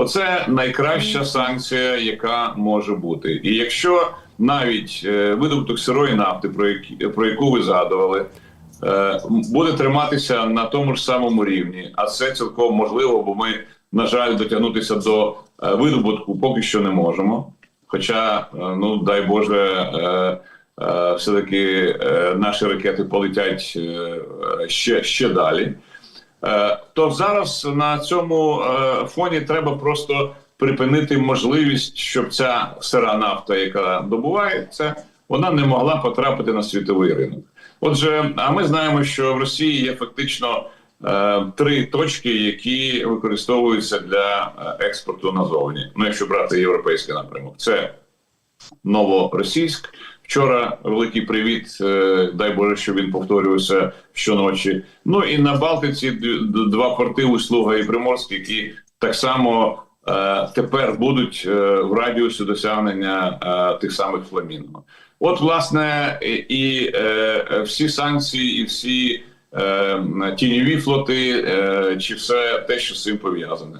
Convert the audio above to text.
Оце найкраща санкція, яка може бути. І якщо навіть е, видобуток сирої нафти, про, які, про яку ви згадували, е, буде триматися на тому ж самому рівні, а це цілком можливо, бо ми, на жаль, дотягнутися до е, видобутку поки що не можемо. Хоча, ну дай Боже, е, е, все-таки е, наші ракети полетять ще, ще далі. Е, То зараз на цьому е, фоні треба просто припинити можливість, щоб ця сира нафта, яка добувається, вона не могла потрапити на світовий ринок. Отже, а ми знаємо, що в Росії є фактично е, три точки, які використовуються для експорту назовні. Ну, якщо брати європейський напрямок, це Новоросійськ. Вчора великий привіт. е, Дай Боже, що він повторювався щоночі. Ну і на Балтиці два порти Услуга і Приморськ, які так само е, тепер будуть е, в радіусі досягнення тих самих фламінго. От, власне, і, всі санкції, і всі тіньові флоти, чи все те, що з цим пов'язане.